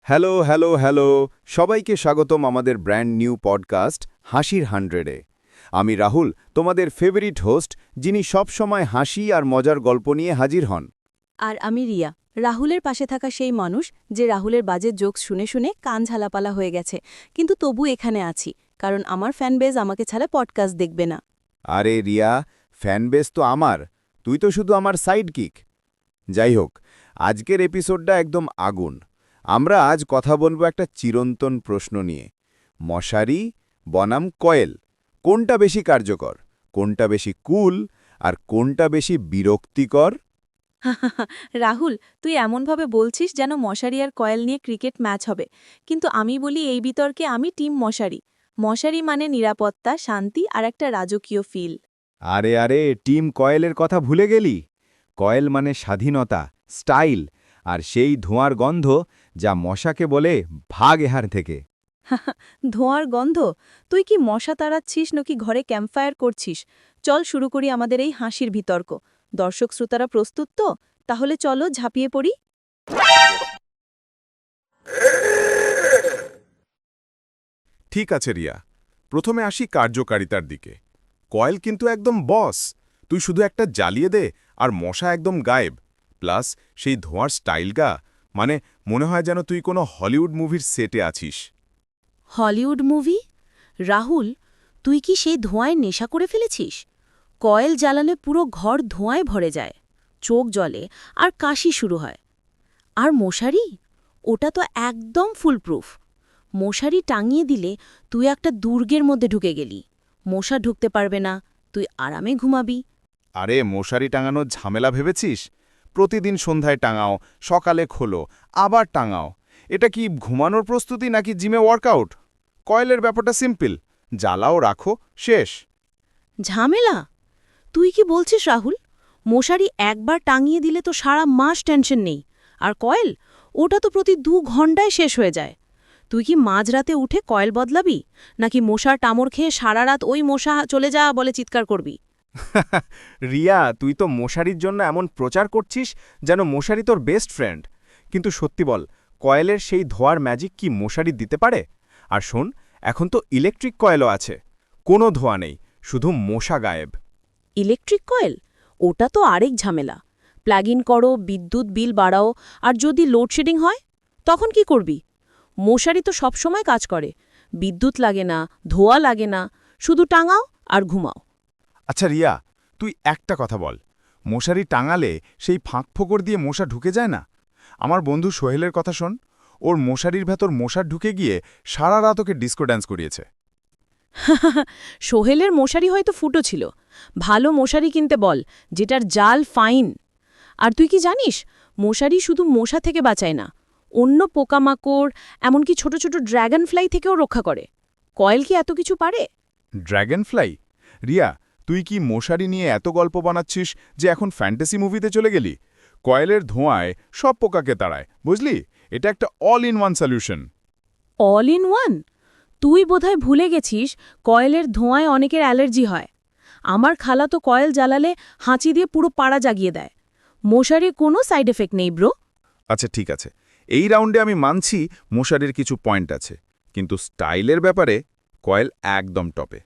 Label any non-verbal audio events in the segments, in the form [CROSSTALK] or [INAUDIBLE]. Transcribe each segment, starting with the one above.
Hello hello hello সবাইকে স্বাগতম আমাদের ব্র্যান্ড নিউ পডকাস্ট হাসির হান্ড্রেডে। আমি রাহুল তোমাদের ফেভারিট হোস্ট যিনি সবসময় হাসি আর মজার গল্প নিয়ে হাজির হন। আর আমি রিয়া রাহুলের পাশে থাকা সেই মানুষ যে রাহুলের বাজে জোকস শুনে শুনে কান ঝালাপালা হয়ে গেছে। কিন্তু তবু এখানে আছি কারণ আমার ফ্যানবেজ আমাকে ছাড়া পডকাস্ট দেখবে না। আরে রিয়া ফ্যানবেজ তো আমার। তুই তো শুধু আমার সাইড কিক যাই হোক আজকের এপিসোডটা একদম আগুন। আমরা আজ কথা বলব একটা চিরন্তন প্রশ্ন নিয়ে। মশারি বনাম কয়েল কোনটা বেশি কার্যকর? কোনটা বেশি কুল? আর কোনটা বেশি বিরক্তিকর? [LAUGHS] রাহুল তুই এমনভাবে বলছিস যেন মশারি আর কয়েল নিয়ে ক্রিকেট ম্যাচ হবে। কিন্তু আমি বলি এই বিতর্কে আমি টিম মশারি। মশারি মানে নিরাপত্তা শান্তি আর একটা রাজকীয় ফিল। আরে আরে টিম কয়েলের কথা ভুলে গেলি? কয়েল মানে স্বাধীনতা স্টাইল আর সেই ধোঁয়ার গন্ধ যা মশাকে বলে ভাগ এহার থেকে। [LAUGHS] ধোঁয়ার গন্ধ? তুই কি মশা তাড়াচ্ছিস নাকি ঘরে ক্যাম্পফায়ার করছিস? চল শুরু করি আমাদের এই হাসির বিতর্ক। দর্শক শ্রোতারা প্রস্তুত তো? তাহলে চলো ঝাঁপিয়ে পড়ি। ঠিক আছে রিয়া প্রথমে আসি কার্যকারিতার দিকে। কয়েল কিন্তু একদম বস তুই শুধু একটা জ্বালিয়ে দে আর মশা একদম গায়েব। প্লাস সেই ধোঁয়ার স্টাইলগা মানে মনে হয় যেন তুই কোনো হলিউড মুভির সেটে আছিস। Hollywood movie? রাহুল, তুই কি সেই ধোঁয়ায় নেশা করে ফেলেছিস? কয়েল জ্বালালে পুরো ঘর ধোঁয়ায় ভরে যায়, চোখ জ্বলে আর কাশি শুরু হয়। আর মশারি? ওটা তো একদম ফুলপ্রুফ মশারি টাঙিয়ে দিলে তুই একটা দুর্গের মধ্যে ঢুকে গেলি। মশা ঢুকতে পারবে না, তুই আরামে ঘুমাবি। আরে মশারি টাঙানোর ঝামেলা ভেবেছিস? প্রতিদিন সন্ধ্যায় টাঙাও, সকালে খোলো, আবার টাঙাও। এটা কি ঘুমানোর প্রস্তুতি নাকি জিমে ওয়ার্কআউট? কয়েলের ব্যাপারটা সিম্পল, জ্বালাও, রাখো, শেষ। ঝামেলা? তুই কি বলছিস রাহুল? মশারি একবার টাঙিয়ে দিলে তো সারা মাস টেনশন নেই। আর কয়েল, ওটা তো প্রতি দু ঘন্টায় শেষ হয়ে যায়। তুই কি মাঝরাতে উঠে কয়েল বদলাবি? নাকি মশার টামর খেয়ে সারা রাত ওই মশা চলে যা বলে চিৎকার করবি? রিয়া, তুই তো মশারির জন্য এমন প্রচার করছিস যেন মশারি তোর বেস্ট ফ্রেন্ড কিন্তু সত্যি বল, কয়েলের সেই ধোয়ার ম্যাজিক কি মশারি দিতে পারে? আর শোন, এখন তো ইলেকট্রিক কয়েলও আছে। কোনো ধোয়া নেই, শুধু মশা গায়েব। Electric coil? ওটা তো আরেক ঝামেলা। প্লাগ ইন করো, বিদ্যুৎ বিল বাড়াও, আর যদি লোডশেডিং হয়, তখন কি করবি? মশারি তো সবসময় কাজ করে। বিদ্যুৎ লাগে না, ধোয়া লাগে না, শুধু টাঙাও আর ঘুমাও। আচ্ছা রিয়া তুই একটা কথা বল। মশারি টাঙালে সেই ফাঁক ফোকর দিয়ে মশা ঢুকে যায় না? আমার বন্ধু সোহেলের কথা শোন। ওর মশারির ভেতর মশা ঢুকে গিয়ে সারা রাত ওকে ডিস্কো ড্যান্স করিয়েছে। [LAUGHS] সোহেলের মশারি হয়তো ফুটো ছিল। ভালো মশারি কিনতে বল যেটার জাল ফাইন। আর তুই কি জানিস মশারি শুধু মশা থেকে বাঁচায় না অন্য পোকামাকড় এমনকি ছোট ছোট ড্র্যাগন ফ্লাই থেকেও রক্ষা করে। কয়েল কি এত কিছু পারে? ড্র্যাগন ফ্লাই রিয়া তুই কি মশারি নিয়ে এত গল্প বানাচ্ছিস যে এখন ফ্যান্টাসি মুভিতে চলে গেলি? কয়েলের ধোঁয়ায় সব পোকাকে তাড়ায় বুঝলি? এটা একটা all in one solution all in one তুই বোধহয় ভুলে গেছিস কয়েলের ধোঁয়ায় অনেকের অ্যালার্জি হয়। আমার খালা তো কয়েল জ্বালালে হাঁচি দিয়ে পুরো পাড়া জাগিয়ে দেয়। মশারির কোনো সাইড এফেক্ট নেই ব্রো আচ্ছা ঠিক আছে। এই রাউন্ডে আমি মানছি মশারির কিছু পয়েন্ট আছে। কিন্তু স্টাইলের ব্যাপারে কয়েল একদম টপে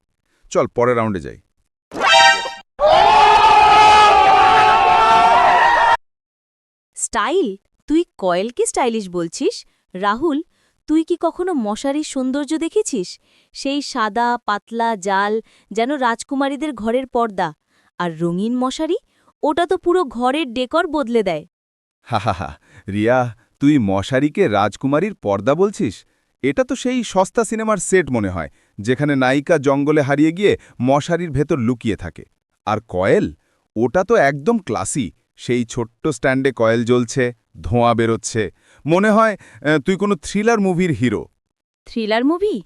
চল পরের রাউন্ডে যাই। স্টাইল? তুই কয়েলকে স্টাইলিশ বলছিস? রাহুল, তুই কি কখনো মশারির সৌন্দর্য দেখেছিস? সেই সাদা, পাতলা জাল যেন রাজকুমারীদের ঘরের পর্দা। আর রঙিন মশারি? ওটা তো পুরো ঘরের ডেকর বদলে দেয়। হা হা হা। রিয়া, তুই মশারিকে রাজকুমারীর পর্দা বলছিস? এটা তো সেই সস্তা সিনেমার সেট মনে হয়, যেখানে নায়িকা জঙ্গলে হারিয়ে গিয়ে মশারির ভেতর লুকিয়ে থাকে। আর কয়েল? ওটা তো একদম ক্লাসি সেই ছোট্ট স্ট্যান্ডে কয়েল জ্বলছে ধোঁয়া বেরোচ্ছে। মনে হয় তুই কোনো থ্রিলার মুভির হিরো। Thriller movie?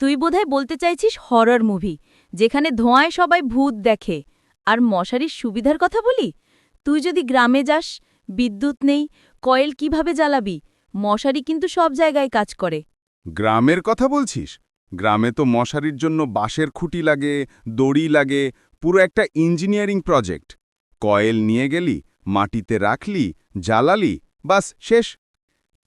তুই বোধহয় বলতে চাইছিস হরর মুভি যেখানে ধোঁয়ায় সবাই ভূত দেখে। আর মশারির সুবিধার কথা বলি? তুই যদি গ্রামে যাস বিদ্যুৎ নেই কয়েল কীভাবে জ্বালাবি? মশারি কিন্তু সব জায়গায় কাজ করে। গ্রামের কথা বলছিস? গ্রামে তো মশারির জন্য বাঁশের খুঁটি লাগে দড়ি লাগে পুরো একটা ইঞ্জিনিয়ারিং প্রজেক্ট। কয়েল নিয়ে গেলি মাটিতে রাখলি জ্বালালি বাস শেষ।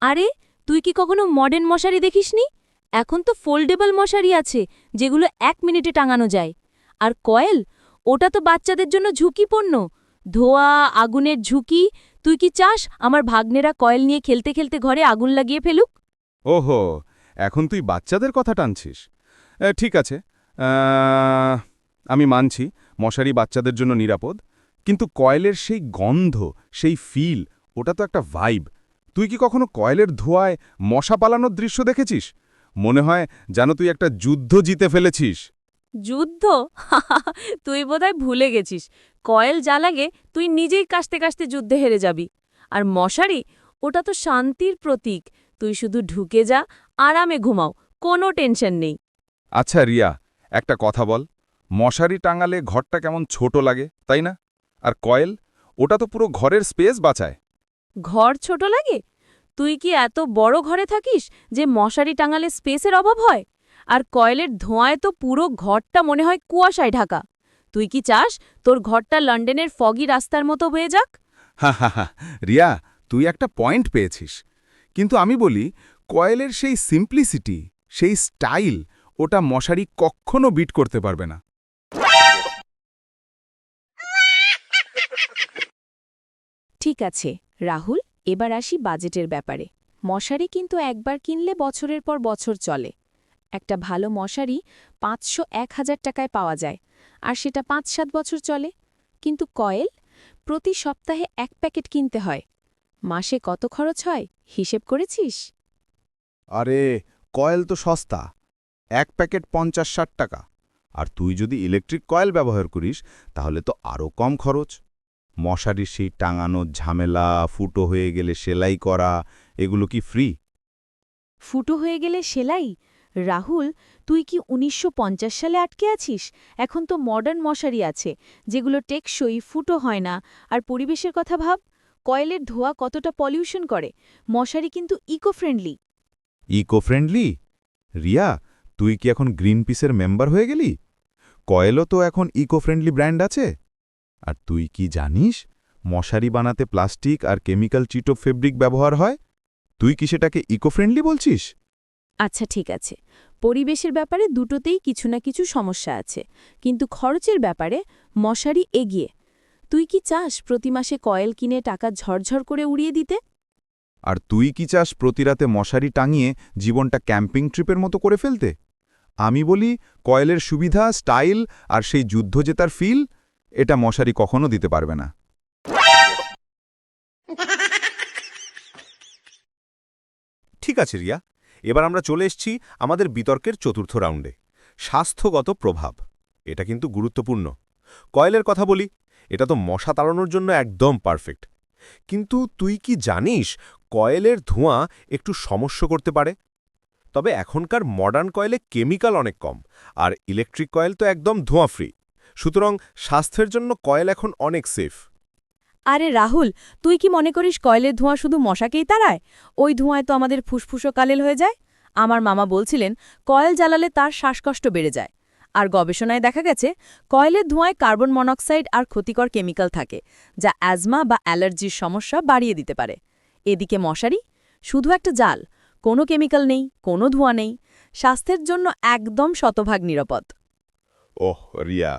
আরে তুই কি কখনো মডার্ন মশারি দেখিসনি? এখন তো ফোল্ডেবল মশারি আছে যেগুলো এক মিনিটে টাঙানো যায়। আর কয়েল ওটা তো বাচ্চাদের জন্য ঝুঁকিপূর্ণ। ধোয়া আগুনের ঝুঁকি তুই কি চাস আমার ভাগ্নেরা কয়েল নিয়ে খেলতে খেলতে ঘরে আগুন লাগিয়ে ফেলুক? ওহো এখন তুই বাচ্চাদের কথা টানছিস। ঠিক আছে। আমি মানছি মশারি বাচ্চাদের জন্য নিরাপদ। কিন্তু কয়েলের সেই গন্ধ সেই ফিল ওটা তো একটা ভাইব তুই কি কখনো কয়েলের ধোঁয়ায় মশা পালানোর দৃশ্য দেখেছিস? মনে হয় যেন তুই একটা যুদ্ধ জিতে ফেলেছিস। যুদ্ধ? তুই বোধহয় ভুলে গেছিস। কয়েল জ্বালাগে তুই নিজেই কাশতে কাশতে যুদ্ধে হেরে যাবি। আর মশারি ওটা তো শান্তির প্রতীক। তুই শুধু ঢুকে যা আরামে ঘুমাও কোনো টেনশন নেই। আচ্ছা রিয়া একটা কথা বল। মশারি টাঙালে ঘরটা কেমন ছোট লাগে তাই না? আর কয়েল ওটা তো পুরো ঘরের স্পেস বাঁচায়। ঘর ছোট লাগে? তুই কি এত বড় ঘরে থাকিস যে মশারি টাঙালে স্পেসের অভাব হয়? আর কয়েলের ধোঁয়ায় তো পুরো ঘরটা মনে হয় কুয়াশায় ঢাকা। তুই কি চাস তোর ঘরটা লন্ডনের ফগি রাস্তার মতো হয়ে যাক? হা হা হা রিয়া তুই একটা পয়েন্ট পেয়েছিস। কিন্তু আমি বলি কয়েলের সেই সিম্পলিসিটি সেই স্টাইল ওটা মশারি কখনো বিট করতে পারবে না। ঠিক আছে, রাহুল, এবার আসি বাজেটের ব্যাপারে। মশারি কিন্তু একবার কিনলে বছরের পর বছর চলে। একটা ভালো মশারি পাঁচশো এক হাজার টাকায় পাওয়া যায়, আর সেটা পাঁচ সাত বছর চলে। কিন্তু কয়েল, প্রতি সপ্তাহে এক প্যাকেট কিনতে হয়। মাসে কত খরচ হয়, হিসেব করেছিস? আরে, কয়েল তো সস্তা, এক প্যাকেট পঞ্চাশ ষাট টাকা। আর তুই যদি ইলেকট্রিক কয়েল ব্যবহার করিস, তাহলে তো আরও কম খরচ। মশারির সেই টাঙানোর ঝামেলা ফুটো হয়ে গেলে সেলাই করা এগুলো কি ফ্রি ফুটো হয়ে গেলে সেলাই? রাহুল তুই কি উনিশশো পঞ্চাশ সালে আটকে আছিস? এখন তো মডার্ন মশারি আছে যেগুলো টেকসই ফুটো হয় না। আর পরিবেশের কথা ভাব কয়েলের ধোয়া কতটা পলিউশন করে? মশারি কিন্তু eco friendly eco friendly Riya তুই কি এখন গ্রিন পিসের মেম্বার হয়ে গেলি? কয়েলও তো এখন ইকো ফ্রেন্ডলি ব্র্যান্ড আছে। আর তুই কি জানিস মশারি বানাতে প্লাস্টিক আর কেমিক্যাল চিটো ফেব্রিক ব্যবহার হয়? তুই কি সেটাকে ইকো ফ্রেন্ডলি বলছিস? আচ্ছা ঠিক আছে। পরিবেশের ব্যাপারে দুটোতেই কিছু না কিছু সমস্যা আছে। কিন্তু খরচের ব্যাপারে মশারি এগিয়ে। তুই কি চাস প্রতি মাসে কয়েল কিনে টাকা ঝরঝর করে উড়িয়ে দিতে? আর তুই কি চাস প্রতিরাতে মশারি টাঙিয়ে জীবনটা ক্যাম্পিং ট্রিপের মতো করে ফেলতে? আমি বলি কয়েলের সুবিধা স্টাইল আর সেই যুদ্ধ জেতার ফিল এটা মশারি কখনো দিতে পারবে না। ঠিক আছে, রিয়া। এবার আমরা চলে এসছি আমাদের বিতর্কের চতুর্থ রাউন্ডে। স্বাস্থ্যগত প্রভাব। এটা কিন্তু গুরুত্বপূর্ণ। কয়েলের কথা বলি, এটা তো মশা তাড়ানোর জন্য একদম পারফেক্ট। কিন্তু তুই কি জানিস, কয়েলের ধোঁয়া একটু সমস্যা করতে পারে? তবে এখনকার মডার্ন কয়েলে কেমিক্যাল অনেক কম, আর ইলেকট্রিক কয়েল তো একদম ধোঁয়া ফ্রি সুতরাং স্বাস্থ্যের জন্য কয়েল এখন অনেক সেফ আরে রাহুল তুই কি মনে করিস কয়লের ধোঁয়া শুধু মশাকেই তাড়ায়? ওই ধোঁয়ায় তো আমাদের ফুসফুসও কালেল হয়ে যায়। আমার মামা বলছিলেন কয়েল জ্বালালে তার শ্বাসকষ্ট বেড়ে যায়। আর গবেষণায় দেখা গেছে কয়েলের ধোঁয়ায় কার্বন মনোক্সাইড আর ক্ষতিকর কেমিক্যাল থাকে যা অ্যাজমা বা অ্যালার্জির সমস্যা বাড়িয়ে দিতে পারে। এদিকে মশারি শুধু একটা জাল কোনো কেমিক্যাল নেই কোনো ধোঁয়া নেই। স্বাস্থ্যের জন্য একদম শতভাগ নিরাপদ। ওহ রিয়া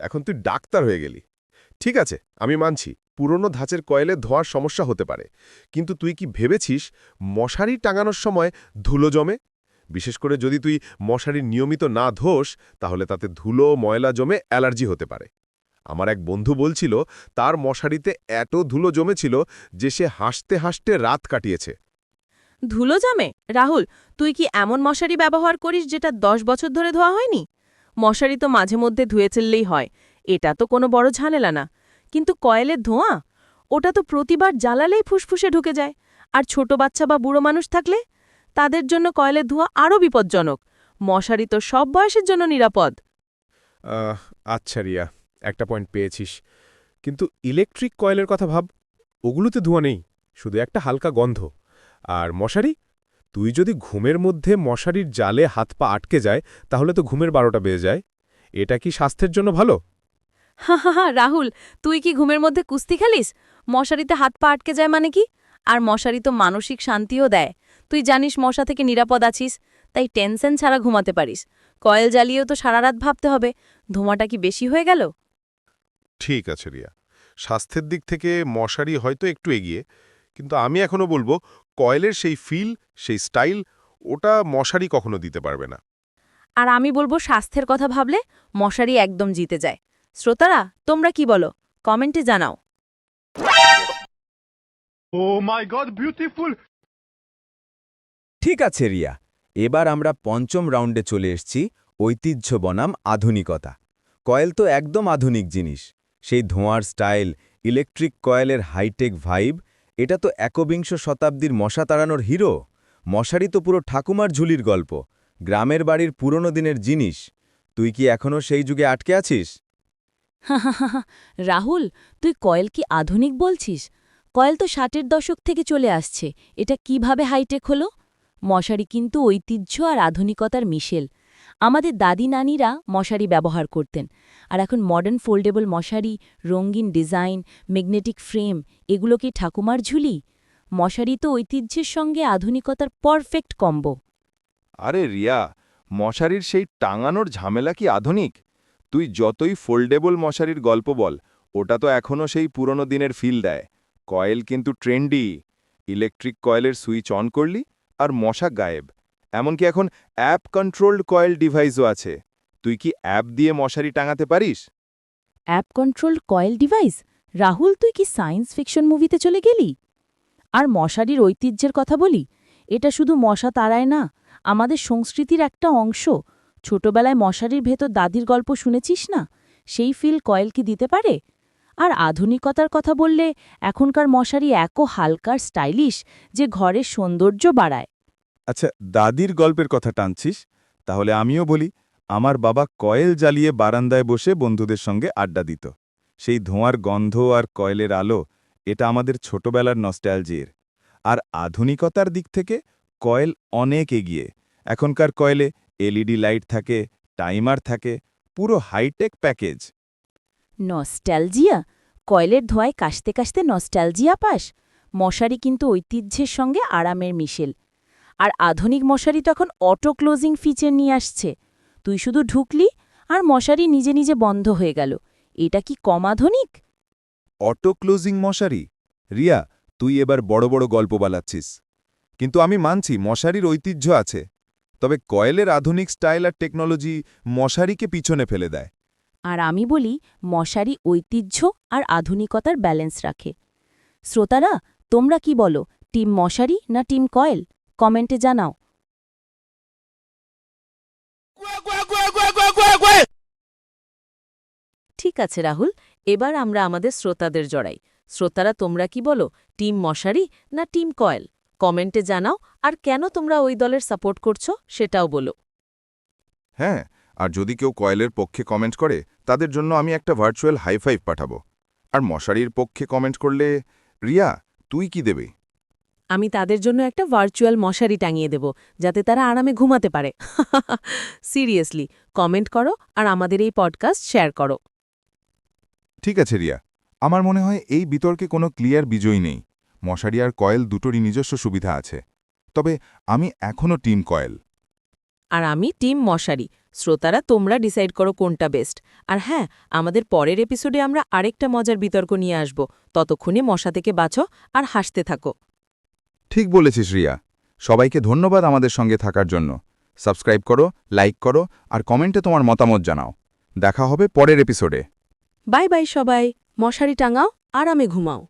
এখন তুই ডাক্তার হয়ে গেলি। ঠিক আছে, আমি মানছি, পুরনো ধাঁচের কয়েলে ধোয়ার সমস্যা হতে পারে। কিন্তু তুই কি ভেবেছিস মশারি টাঙানোর সময় ধুলো জমে? বিশেষ করে যদি তুই মশারি নিয়মিত না ধোস, তাহলে তাতে ধুলো, ময়লা জমে অ্যালার্জি হতে পারে। আমার এক বন্ধু বলছিল, তার মশারিতে এত ধুলো জমেছিল যে সে হাসতে হাসতে রাত কাটিয়েছে। ধুলো জামে? রাহুল, তুই কি এমন মশারি ব্যবহার করিস যেটা দশ বছর ধরে ধোয়া হয়নি? মশারি তো মাঝে মধ্যে ধুয়ে চললেই হয়। এটা তো কোনো বড় ঝামেলা না। কিন্তু কয়েলের ধোঁয়া? ওটা তো প্রতিবার জ্বালালেই ফুসফুসে ঢুকে যায়। আর ছোট বাচ্চা বা বুড়ো মানুষ থাকলে? তাদের জন্য কয়েলের ধোঁয়া আরও বিপজ্জনক। মশারি তো সব বয়সের জন্য নিরাপদ। আচ্ছা রিয়া, একটা পয়েন্ট পেয়েছিস। কিন্তু ইলেকট্রিক কয়েলের কথা ভাব, ওগুলোতে ধোঁয়া নেই। শুধু একটা হালকা গন্ধ। আর মশারি? তুই যদি ঘুমের মধ্যে মশারির জালে হাত পা আটকে যায় তাহলে তো ঘুমের বারোটা বেজে যায়। এটা কি স্বাস্থ্যের জন্য ভালো? হা হা হা রাহুল তুই কি ঘুমের মধ্যে কুস্তি খেলিস? মশারিতে হাত পা আটকে যায় মানে কি? আর মশারি তো মানসিক শান্তিও দেয়। তুই জানিস মশা থেকে নিরাপদ আছিস তাই টেনশন ছাড়া ঘুমাতে পারিস। কয়েল জ্বালিয়েও তো সারা রাত ভাবতে হবে। ধোঁয়াটা কি বেশি হয়ে গেল? ঠিক আছে রিয়া। স্বাস্থ্যের দিক থেকে মশারি হয়তো একটু এগিয়ে কিন্তু আমি এখনও বলব কয়েলের সেই ফিল সেই স্টাইল ওটা মশারি কখনো দিতে পারবে না। আর আমি বলব স্বাস্থ্যের কথা ভাবলে মশারি একদম জিতে যায়। শ্রোতারা তোমরা কি বলো? কমেন্টে জানাও। Oh my god, beautiful! ঠিক আছে রিয়া। এবার আমরা পঞ্চম রাউন্ডে চলে এসছি ঐতিহ্য বনাম আধুনিকতা। কয়েল তো একদম আধুনিক জিনিস। সেই ধোঁয়ার স্টাইল ইলেকট্রিক কয়েলের হাইটেক ভাইব এটা তো একবিংশ শতাব্দীর মশা তাড়ানোর হিরো। মশারি তো পুরো ঠাকুমার ঝুলির গল্প। গ্রামের বাড়ির পুরনো দিনের জিনিস। তুই কি এখনও সেই যুগে আটকে আছিস? রাহুল, তুই কয়েল কি আধুনিক বলছিস? কয়েল তো ষাটের দশক থেকে চলে আসছে। এটা কীভাবে হাইটেক হলো? মশারি কিন্তু ঐতিহ্য আর আধুনিকতার মিশেল। আমাদের দাদি নানিরা মশারি ব্যবহার করতেন। আর এখন মডার্ন ফোল্ডেবল মশারি, রঙিন ডিজাইন ম্যাগনেটিক ফ্রেম এগুলো কি ঠাকুমার ঝুলি। মশারি তো ঐতিহ্যের সঙ্গে আধুনিকতার পারফেক্ট কম্বো আরে রিয়া, মশারির সেই টাঙানোর ঝামেলা কি আধুনিক? তুই যতই ফোল্ডেবল মশারির গল্প বল, ওটা তো এখনও সেই পুরনো দিনের ফিল দেয়। কয়েল কিন্তু ট্রেন্ডি ইলেকট্রিক কয়েলের সুইচ অন করলি আর মশা গায়েব। এমনকি এখন অ্যাপ কন্ট্রোলড কয়েল ডিভাইসও আছে। তুই কি অ্যাপ দিয়ে মশারি টাঙাতে পারিস? App control coil device Rahul, তুই কি সায়েন্স ফিকশন মুভিতে চলে গেলি? আর মশারির ঐতিহ্যের কথা বলি? এটা শুধু মশা তাড়ায় না, আমাদের সংস্কৃতির একটা অংশ। ছোটবেলায় মশারির ভেতর দাদির গল্প শুনেছিস না? সেই ফিল কয়েল কি দিতে পারে? আর আধুনিকতার কথা বললে, এখনকার মশারি একও হালকার স্টাইলিশ যে ঘরের সৌন্দর্য বাড়ায়। আচ্ছা দাদির গল্পের কথা টানছিস? তাহলে আমিও বলি, আমার বাবা কয়েল জ্বালিয়ে বারান্দায় বসে বন্ধুদের সঙ্গে আড্ডা দিত। সেই ধোঁয়ার গন্ধ আর কয়েলের আলো, এটা আমাদের ছোটবেলার নস্ট্যালজির আর আধুনিকতার দিক থেকে, কয়েল অনেক এগিয়ে। এখনকার কয়েলে এলইডি লাইট থাকে, টাইমার থাকে, পুরো হাইটেক প্যাকেজ। নস্ট্যালজিয়া কয়েলের ধোঁয়ায় কাশতে কাশতে নস্ট্যালজিয়া পাস? মশারি কিন্তু ঐতিহ্যের সঙ্গে আরামের মিশেল। আর আধুনিক মশারি তখন অটো ক্লোজিং ফিচার নিয়ে আসছে। তুই শুধু ঢুকলি আর মশারি নিজে নিজে বন্ধ হয়ে গেল। এটা কি কম আধুনিক? অটো ক্লোজিং মশারি? রিয়া তুই এবার বড় বড় গল্প বালাচ্ছিস কিন্তু আমি মানছি মশারির ঐতিহ্য আছে। তবে কয়েলের আধুনিক স্টাইল আর টেকনোলজি মশারিকে পিছনে ফেলে দেয়। আর আমি বলি মশারি ঐতিহ্য আর আধুনিকতার ব্যালেন্স রাখে। শ্রোতারা তোমরা কি বলো টিম মশারি না টিম কয়েল? কমেন্টে জানাও। ঠিক আছে রাহুল এবার আমরা আমাদের শ্রোতাদের জড়াই। শ্রোতারা তোমরা কি বলো টিম মশারি না টিম কয়েল? কমেন্টে জানাও আর কেন তোমরা ওই দলের সাপোর্ট করছ সেটাও বলো। হ্যাঁ আর যদি কেউ কয়েলের পক্ষে কমেন্ট করে তাদের জন্য আমি একটা ভার্চুয়াল হাইফাইভ পাঠাবো। আর মশারির পক্ষে কমেন্ট করলে রিয়া তুই কি দেবে? আমি তাদের জন্য একটা ভার্চুয়াল মশারি টাঙিয়ে দেব যাতে তারা আরামে ঘুমাতে পারে। [LAUGHS] সিরিয়াসলি কমেন্ট করো আর আমাদের এই পডকাস্ট শেয়ার করো। ঠিক আছে রিয়া। আমার মনে হয় এই বিতর্কে কোনো ক্লিয়ার বিজয়ী নেই। মশারি আর কয়েল দুটোরই নিজস্ব সুবিধা আছে। তবে আমি এখনও টিম কয়েল। আর আমি টিম মশারি। শ্রোতারা তোমরা ডিসাইড করো কোনটা বেস্ট আর হ্যাঁ আমাদের পরের এপিসোডে আমরা আরেকটা মজার বিতর্ক নিয়ে আসব। ততক্ষণে মশা থেকে বাঁচো আর হাসতে থাকো। ঠিক বলেছিস রিয়া। সবাইকে ধন্যবাদ আমাদের সঙ্গে থাকার জন্য। সাবস্ক্রাইব করো, লাইক করো, আর কমেন্টে তোমার মতামত জানাও। দেখা হবে পরের এপিসোডে। বাই বাই সবাই, মশারি টাঙাও, আরামে ঘুমাও।